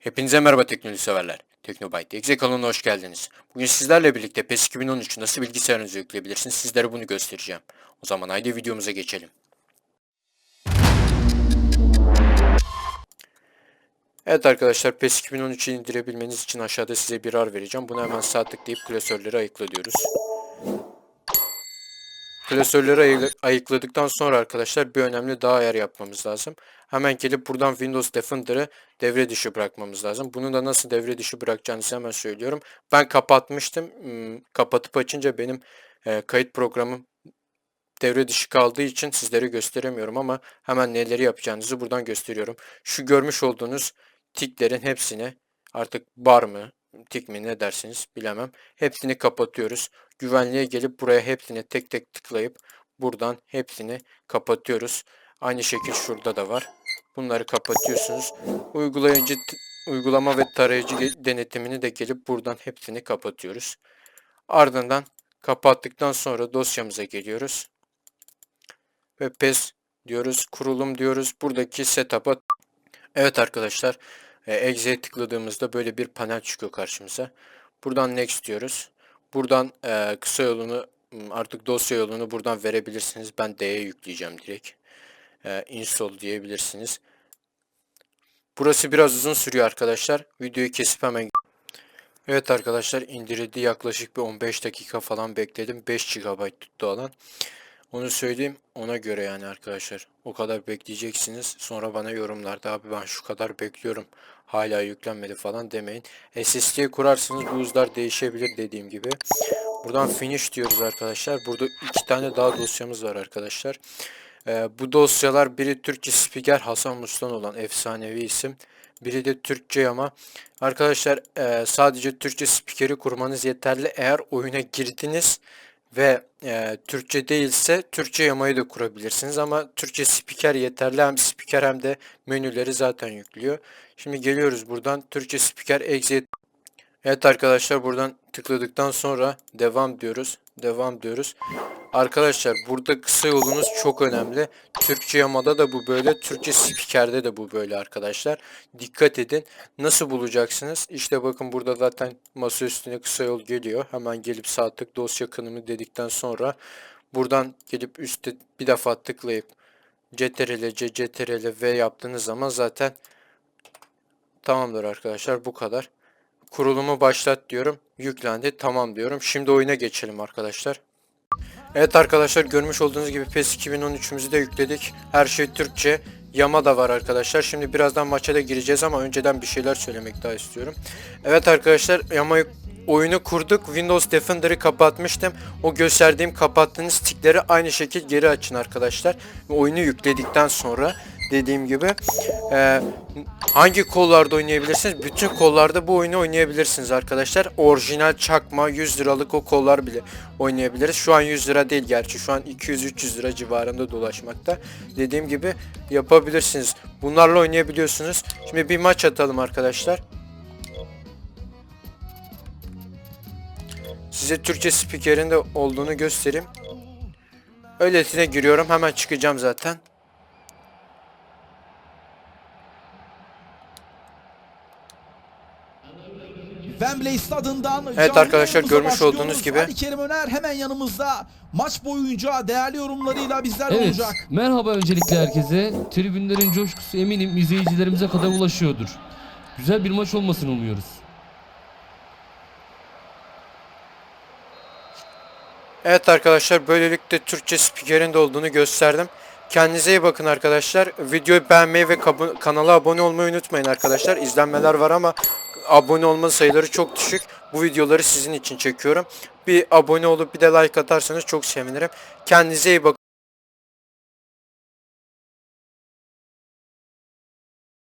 Hepinize merhaba teknoloji severler. Teknobyte Exe kanalına hoş geldiniz. Bugün sizlerle birlikte PES 2013 nasıl bilgisayarınıza yükleyebilirsiniz sizlere bunu göstereceğim. O zaman haydi videomuza geçelim. Evet arkadaşlar PES 2013'ü indirebilmeniz için aşağıda size bir ar vereceğim. Bunu hemen sağ tıklayıp klasörleri ayıkla diyoruz. Klasörleri ayı- ayıkladıktan sonra arkadaşlar bir önemli daha ayar yapmamız lazım. Hemen gelip buradan Windows Defender'ı devre dışı bırakmamız lazım. Bunu da nasıl devre dışı bırakacağınızı hemen söylüyorum. Ben kapatmıştım. Hmm, Kapatıp açınca benim e, kayıt programım devre dışı kaldığı için sizlere gösteremiyorum ama hemen neleri yapacağınızı buradan gösteriyorum. Şu görmüş olduğunuz tiklerin hepsini artık bar mı tik mi ne dersiniz bilemem. Hepsini kapatıyoruz. Güvenliğe gelip buraya hepsini tek tek tıklayıp buradan hepsini kapatıyoruz. Aynı şekil şurada da var. Bunları kapatıyorsunuz. Uygulayıcı uygulama ve tarayıcı denetimini de gelip buradan hepsini kapatıyoruz. Ardından kapattıktan sonra dosyamıza geliyoruz. Ve PES diyoruz, kurulum diyoruz. Buradaki setup'a Evet arkadaşlar, e, Exe'ye tıkladığımızda böyle bir panel çıkıyor karşımıza. Buradan Next diyoruz. Buradan e, kısa yolunu artık dosya yolunu buradan verebilirsiniz. Ben D'ye yükleyeceğim direkt. E, install diyebilirsiniz. Burası biraz uzun sürüyor arkadaşlar. Videoyu kesip hemen Evet arkadaşlar indirildi yaklaşık bir 15 dakika falan bekledim. 5 GB tuttu alan. Onu söyleyeyim ona göre yani arkadaşlar. O kadar bekleyeceksiniz. Sonra bana yorumlarda abi ben şu kadar bekliyorum. Hala yüklenmedi falan demeyin. SSD'ye kurarsanız bu hızlar değişebilir dediğim gibi. Buradan finish diyoruz arkadaşlar. Burada iki tane daha dosyamız var arkadaşlar. Ee, bu dosyalar biri Türkçe spiker Hasan Mustan olan efsanevi isim. Biri de Türkçe ama arkadaşlar e, sadece Türkçe spikeri kurmanız yeterli. Eğer oyuna girdiniz ve e, Türkçe değilse Türkçe yamayı da kurabilirsiniz ama Türkçe spiker yeterli hem spiker hem de menüleri zaten yüklüyor. Şimdi geliyoruz buradan Türkçe spiker exit. Evet arkadaşlar buradan tıkladıktan sonra devam diyoruz. Devam diyoruz. Arkadaşlar burada kısa yolunuz çok önemli. Türkçe yamada da bu böyle, Türkçe spikerde de bu böyle arkadaşlar. Dikkat edin. Nasıl bulacaksınız? İşte bakın burada zaten masa üstüne kısa yol geliyor. Hemen gelip sağ dosya kanımı dedikten sonra buradan gelip üstte bir defa tıklayıp CTRL C CTRL V yaptığınız zaman zaten tamamdır arkadaşlar bu kadar. Kurulumu başlat diyorum. Yüklendi. Tamam diyorum. Şimdi oyuna geçelim arkadaşlar. Evet arkadaşlar görmüş olduğunuz gibi PES 2013'ümüzü de yükledik. Her şey Türkçe. Yama da var arkadaşlar. Şimdi birazdan maça da gireceğiz ama önceden bir şeyler söylemek daha istiyorum. Evet arkadaşlar Yama oyunu kurduk. Windows Defender'ı kapatmıştım. O gösterdiğim kapattığınız tikleri aynı şekilde geri açın arkadaşlar. Oyunu yükledikten sonra dediğim gibi e, hangi kollarda oynayabilirsiniz? Bütün kollarda bu oyunu oynayabilirsiniz arkadaşlar. Orijinal çakma 100 liralık o kollar bile oynayabiliriz. Şu an 100 lira değil gerçi. Şu an 200-300 lira civarında dolaşmakta. Dediğim gibi yapabilirsiniz. Bunlarla oynayabiliyorsunuz. Şimdi bir maç atalım arkadaşlar. Size Türkçe spikerin de olduğunu göstereyim. Öylesine giriyorum. Hemen çıkacağım zaten. Wembley stadından Evet arkadaşlar, görmüş olduğunuz gibi. Ali Kerim Öner hemen yanımızda maç boyunca değerli yorumlarıyla bizlerle Evet, olacak. merhaba öncelikle herkese. Tribünlerin coşkusu eminim izleyicilerimize kadar ulaşıyordur. Güzel bir maç olmasını umuyoruz. Evet arkadaşlar böylelikle Türkçe spikerin de olduğunu gösterdim. Kendinize iyi bakın arkadaşlar. Videoyu beğenmeyi ve kanala abone olmayı unutmayın arkadaşlar. İzlenmeler var ama abone olma sayıları çok düşük. Bu videoları sizin için çekiyorum. Bir abone olup bir de like atarsanız çok sevinirim. Kendinize iyi bakın.